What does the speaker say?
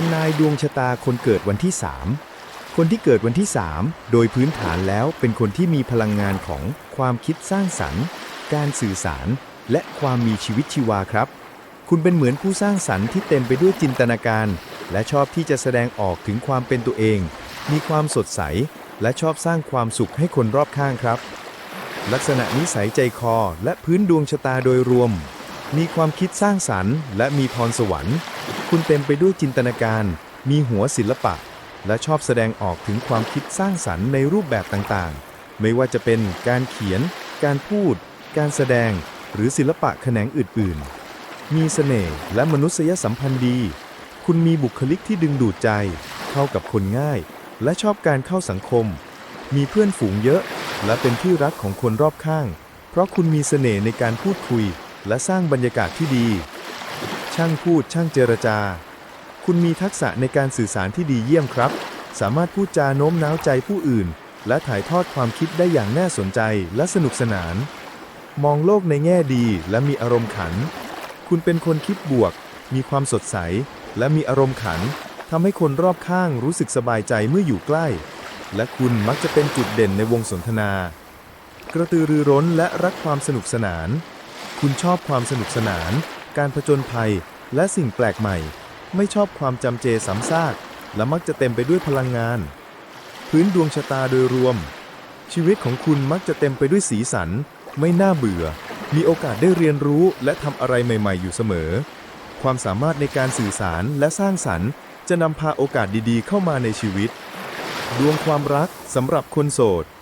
ทำนายดวงชะตาคนเกิดวันที่ 3 คนที่เกิดวันที่ 3 โดยพื้นฐานแล้วเป็นคนที่มีพลังงานของความคิดสร้างสรรค์ การสื่อสาร และความมีชีวิตชีวาครับ คุณเป็นเหมือนผู้สร้างสรรค์ที่เต็มไปด้วยจินตนาการ และชอบที่จะแสดงออกถึงความเป็นตัวเอง มีความสดใส และชอบสร้างความสุขให้คนรอบข้างครับ ลักษณะนิสัยใจคอและพื้นดวงชะตาโดยรวม มีความคิดสร้างสรรค์ และมีพรสวรรค์ คุณเต็มไปด้วยจินตนาการ มีหัวศิลปะ และชอบแสดงออกถึงความคิดสร้างสรรค์ในรูปแบบต่างๆ ไม่ว่าจะเป็นการเขียน การพูด การแสดง หรือศิลปะแขนงอื่นๆ มีเสน่ห์และมนุษยสัมพันธ์ดี คุณมีบุคลิกที่ดึงดูดใจ เข้ากับคนง่าย และชอบการเข้าสังคม มีเพื่อนฝูงเยอะ และเป็นที่รักของคนรอบข้าง เพราะคุณมีเสน่ห์ในการพูดคุย และสร้างบรรยากาศที่ดี ช่างพูดช่างเจรจา คุณมีทักษะในการสื่อสารที่ดีเยี่ยมครับ สามารถพูดจาโน้มน้าวใจผู้อื่น และถ่ายทอดความคิดได้อย่างน่าสนใจและสนุกสนาน มองโลกในแง่ดีและมีอารมณ์ขัน คุณเป็นคนคิดบวก มีความสดใส และมีอารมณ์ขันทำให้คนรอบข้างรู้สึกสบายใจเมื่ออยู่ใกล้ และคุณมักจะเป็นจุดเด่นในวงสนทนา กระตือรือร้นและรักความสนุกสนาน คุณชอบความสนุกสนาน การผจญภัย และสิ่งแปลกใหม่ ไม่ชอบความจำเจซ้ำซาก และมักจะเต็มไปด้วยพลังงาน พื้นดวงชะตาโดยรวม ชีวิตของคุณมักจะเต็มไปด้วยสีสัน ไม่น่าเบื่อ มีโอกาสได้เรียนรู้และทำอะไรใหม่ ๆ อยู่เสมอ ความสามารถในการสื่อสารและสร้างสรรค์ จะนำพาโอกาสดีๆ เข้ามาในชีวิต ดวงความรักสำหรับคนโสด